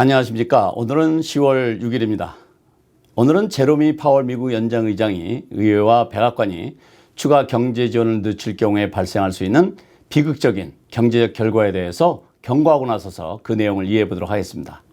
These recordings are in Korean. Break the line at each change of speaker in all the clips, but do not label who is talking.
안녕하십니까. 오늘은 10월 6일입니다. 오늘은 제로미 파월 미국 연장의장이 의회와 백악관이 추가 경제 지원을 늦출 경우에 발생할 수 있는 비극적인 경제적 결과에 대해서 경고하고 나서서 그 내용을 이해해 보도록 하겠습니다.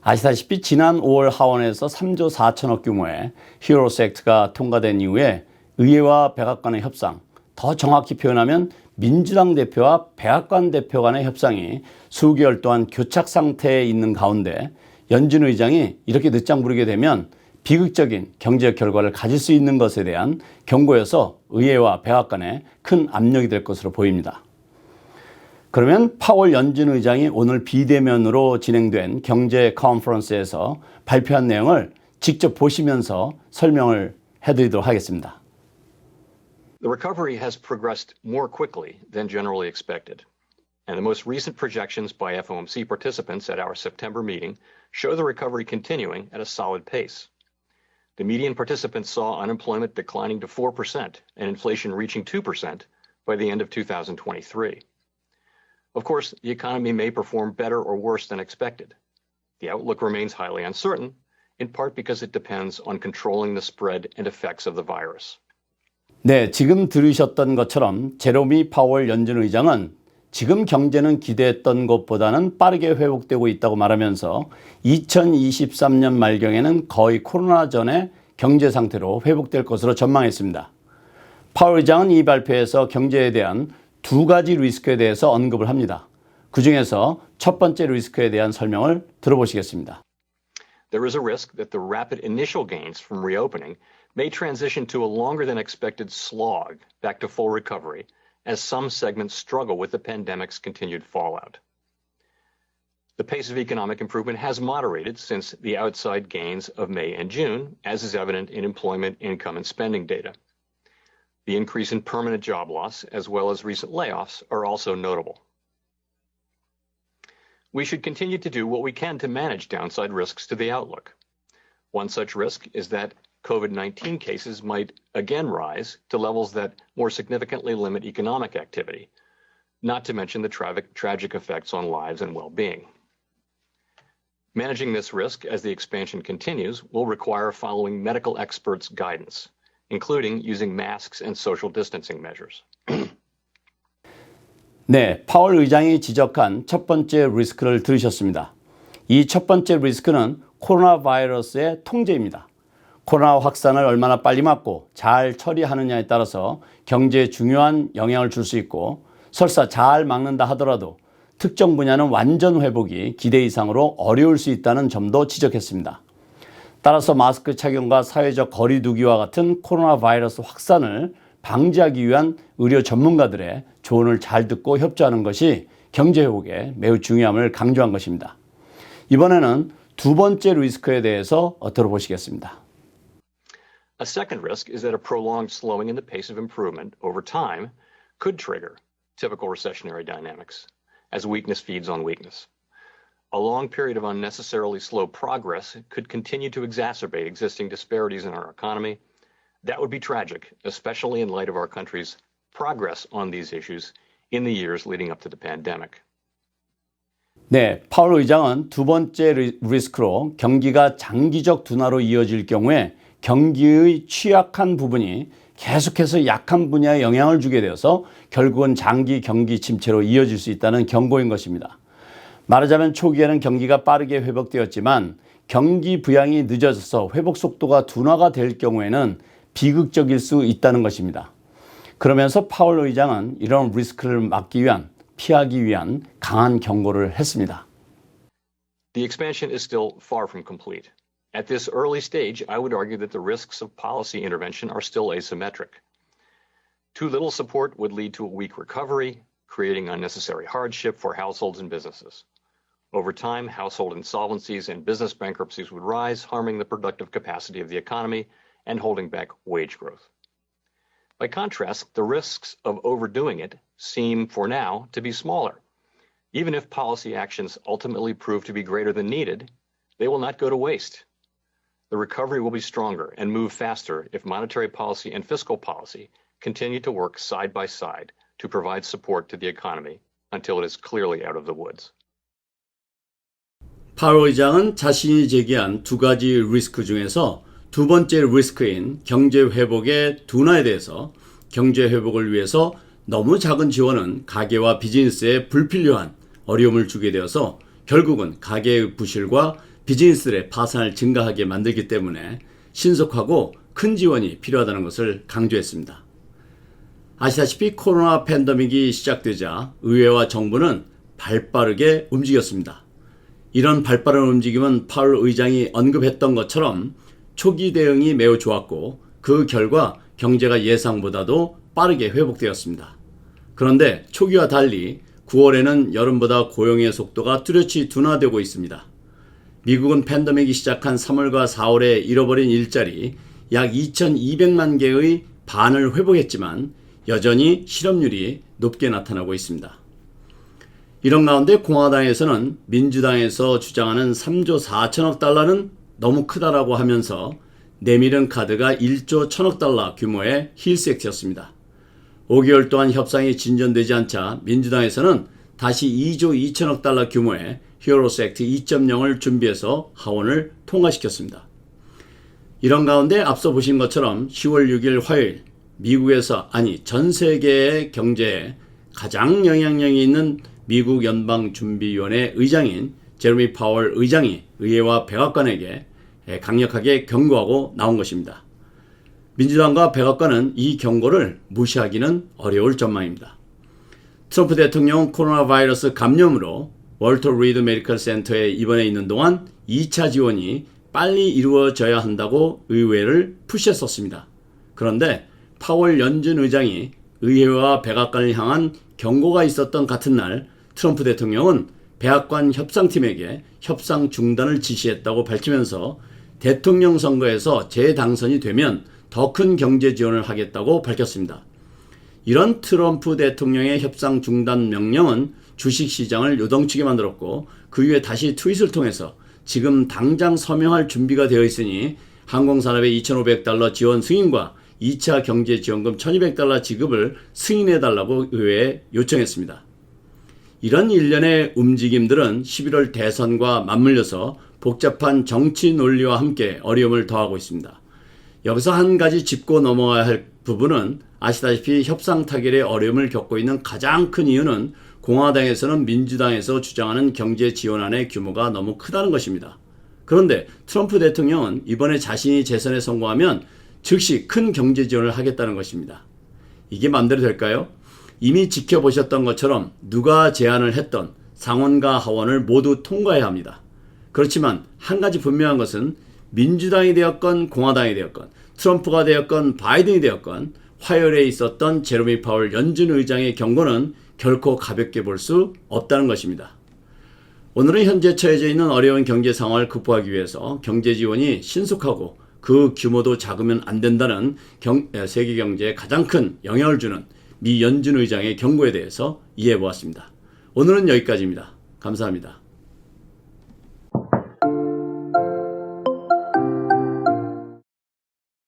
아시다시피 지난 5월 하원에서 3조 4천억 규모의 히어로스 액트가 통과된 이후에 의회와 백악관의 협상, 더 정확히 표현하면 민주당 대표와 백악관 대표 간의 협상이 수개월 동안 교착 상태에 있는 가운데 연준 의장이 이렇게 늦장 부르게 되면 비극적인 경제적 결과를 가질 수 있는 것에 대한 경고여서 의회와 백악관에 큰 압력이 될 것으로 보입니다. 그러면 파월 연준 의장이 오늘 비대면으로 진행된 경제 컨퍼런스에서 발표한 내용을 직접 보시면서 설명을 해드리도록 하겠습니다.
The recovery has progressed more quickly than generally expected. And the most recent projections by FOMC participants at our September meeting show the recovery continuing at a solid pace. The median participants saw unemployment declining to 4% and inflation reaching 2% by the end of 2023. Of course, the economy may perform better or worse than expected. The outlook remains highly uncertain, in part because it depends on controlling the spread and effects of the virus.
네, 지금 들으셨던 것처럼 제로미 파월 연준 의장은 지금 경제는 기대했던 것보다는 빠르게 회복되고 있다고 말하면서 2023년 말경에는 거의 코로나 전의 경제 상태로 회복될 것으로 전망했습니다. 파월 의장은 이 발표에서 경제에 대한 두 가지 리스크에 대해서 언급을 합니다. 그 중에서 첫 번째 리스크에 대한 설명을 들어보시겠습니다.
There is a risk that the rapid initial gains from reopening may transition to a longer than expected slog back to full recovery as some segments struggle with the pandemic's continued fallout. The pace of economic improvement has moderated since the outside gains of May and June, as is evident in employment, income, and spending data. The increase in permanent job loss, as well as recent layoffs, are also notable. We should continue to do what we can to manage downside risks to the outlook. One such risk is that COVID 19 cases might again rise to levels that more significantly limit economic activity, not to mention the tra- tragic effects on lives and well being. Managing this risk as the expansion continues will require following medical experts' guidance, including using masks and social distancing measures.
네, 파월 의장이 지적한 첫 번째 리스크를 들으셨습니다. 이 첫 번째 리스크는 코로나 바이러스의 통제입니다. 코로나 확산을 얼마나 빨리 막고 잘 처리하느냐에 따라서 경제에 중요한 영향을 줄 수 있고 설사 잘 막는다 하더라도 특정 분야는 완전 회복이 기대 이상으로 어려울 수 있다는 점도 지적했습니다. 따라서 마스크 착용과 사회적 거리 두기와 같은 코로나 바이러스 확산을 방지하기 위한 의료 전문가들의 조언을 잘 듣고 협조하는 것이 경제 회복에 매우 중요함을 강조한 것입니다. 이번에는 두 번째 리스크에 대해서 들어보시겠습니다.
A second risk is that a prolonged slowing in the pace of improvement over time could trigger typical recessionary dynamics as weakness feeds on weakness. A long period of unnecessarily slow progress could continue to exacerbate existing disparities in our economy. That would be tragic, especially in light of our country's progress on these issues in the years leading up to the pandemic.
네, 파월 의장은 두 번째 리- 리스크로 경기가 장기적 둔화로 이어질 경우에 경기의 취약한 부분이 계속해서 약한 분야에 영향을 주게 되어서 결국은 장기 경기 침체로 이어질 수 있다는 경고인 것입니다. 말하자면 초기에는 경기가 빠르게 회복되었지만 경기 부양이 늦어져서 회복 속도가 둔화가 될 경우에는 비극적일 수 있다는 것입니다. 그러면서 파월 의장은 이런 리스크를 막기 위한 피하기 위한 강한 경고를 했습니다.
The expansion is still far from complete. At this early stage, I would argue that the risks of policy intervention are still asymmetric. Too little support would lead to a weak recovery, creating unnecessary hardship for households and businesses. Over time, household insolvencies and business bankruptcies would rise, harming the productive capacity of the economy and holding back wage growth. By contrast, the risks of overdoing it seem, for now, to be smaller. Even if policy actions ultimately prove to be greater than needed, they will not go to waste. The recovery will be stronger and move faster if monetary policy and fiscal policy continue to work side by side to provide support to the economy until it is clearly out of the woods.
파월 의장은 자신이 제기한 두 가지 리스크 중에서 두 번째 리스크인 경제 회복의 둔화에 대해서 경제 회복을 위해서 너무 작은 지원은 가계와 비즈니스에 불필요한 어려움을 주게 되어서 결국은 가계의 부실과 비즈니스들의 파산을 증가하게 만들기 때문에 신속하고 큰 지원이 필요하다는 것을 강조했습니다. 아시다시피 코로나 팬데믹이 시작되자 의회와 정부는 발빠르게 움직였습니다. 이런 발빠른 움직임은 파월 의장이 언급했던 것처럼 초기 대응이 매우 좋았고 그 결과 경제가 예상보다도 빠르게 회복되었습니다. 그런데 초기와 달리 9월에는 여름보다 고용의 속도가 뚜렷이 둔화되고 있습니다. 미국은 팬데믹이 시작한 3월과 4월에 잃어버린 일자리 약 2,200만 개의 반을 회복했지만 여전히 실업률이 높게 나타나고 있습니다. 이런 가운데 공화당에서는 민주당에서 주장하는 3조 4천억 달러는 너무 크다라고 하면서 내밀은 카드가 1조 1천억 달러 규모의 힐스액트였습니다. 5개월 동안 협상이 진전되지 않자 민주당에서는 다시 2조 2천억 달러 규모의 히어로스 액트 2.0을 준비해서 하원을 통과시켰습니다. 이런 가운데 앞서 보신 것처럼 10월 6일 화요일 미국에서 아니 전 세계의 경제에 가장 영향력이 있는 미국 연방준비위원회 의장인 제르미 파월 의장이 의회와 백악관에게 강력하게 경고하고 나온 것입니다. 민주당과 백악관은 이 경고를 무시하기는 어려울 전망입니다. 트럼프 대통령은 코로나 바이러스 감염으로 월터 리드 메디컬 센터에 입원해 있는 동안 2차 지원이 빨리 이루어져야 한다고 의회를 푸시했었습니다. 그런데 파월 연준 의장이 의회와 백악관을 향한 경고가 있었던 같은 날 트럼프 대통령은 백악관 협상팀에게 협상 중단을 지시했다고 밝히면서 대통령 선거에서 재당선이 되면 더 큰 경제 지원을 하겠다고 밝혔습니다. 이런 트럼프 대통령의 협상 중단 명령은 주식 시장을 요동치게 만들었고 그 이후에 다시 트윗을 통해서 지금 당장 서명할 준비가 되어 있으니 항공산업의 2,500달러 지원 승인과 2차 경제지원금 1,200달러 지급을 승인해달라고 의회에 요청했습니다. 이런 일련의 움직임들은 11월 대선과 맞물려서 복잡한 정치 논리와 함께 어려움을 더하고 있습니다. 여기서 한 가지 짚고 넘어가야 할 부분은 아시다시피 협상 타결의 어려움을 겪고 있는 가장 큰 이유는 공화당에서는 민주당에서 주장하는 경제 지원안의 규모가 너무 크다는 것입니다. 그런데 트럼프 대통령은 이번에 자신이 재선에 성공하면 즉시 큰 경제 지원을 하겠다는 것입니다. 이게 마음대로 될까요? 이미 지켜보셨던 것처럼 누가 제안을 했던 상원과 하원을 모두 통과해야 합니다. 그렇지만 한 가지 분명한 것은 민주당이 되었건 공화당이 되었건 트럼프가 되었건 바이든이 되었건 화요일에 있었던 제로미 파월 연준 의장의 경고는 결코 가볍게 볼 수 없다는 것입니다. 오늘은 현재 처해져 있는 어려운 경제 상황을 극복하기 위해서 경제 지원이 신속하고 그 규모도 작으면 안 된다는 경, 세계 경제에 가장 큰 영향을 주는 미 연준 의장의 경고에 대해서 이해해 보았습니다. 오늘은 여기까지입니다. 감사합니다.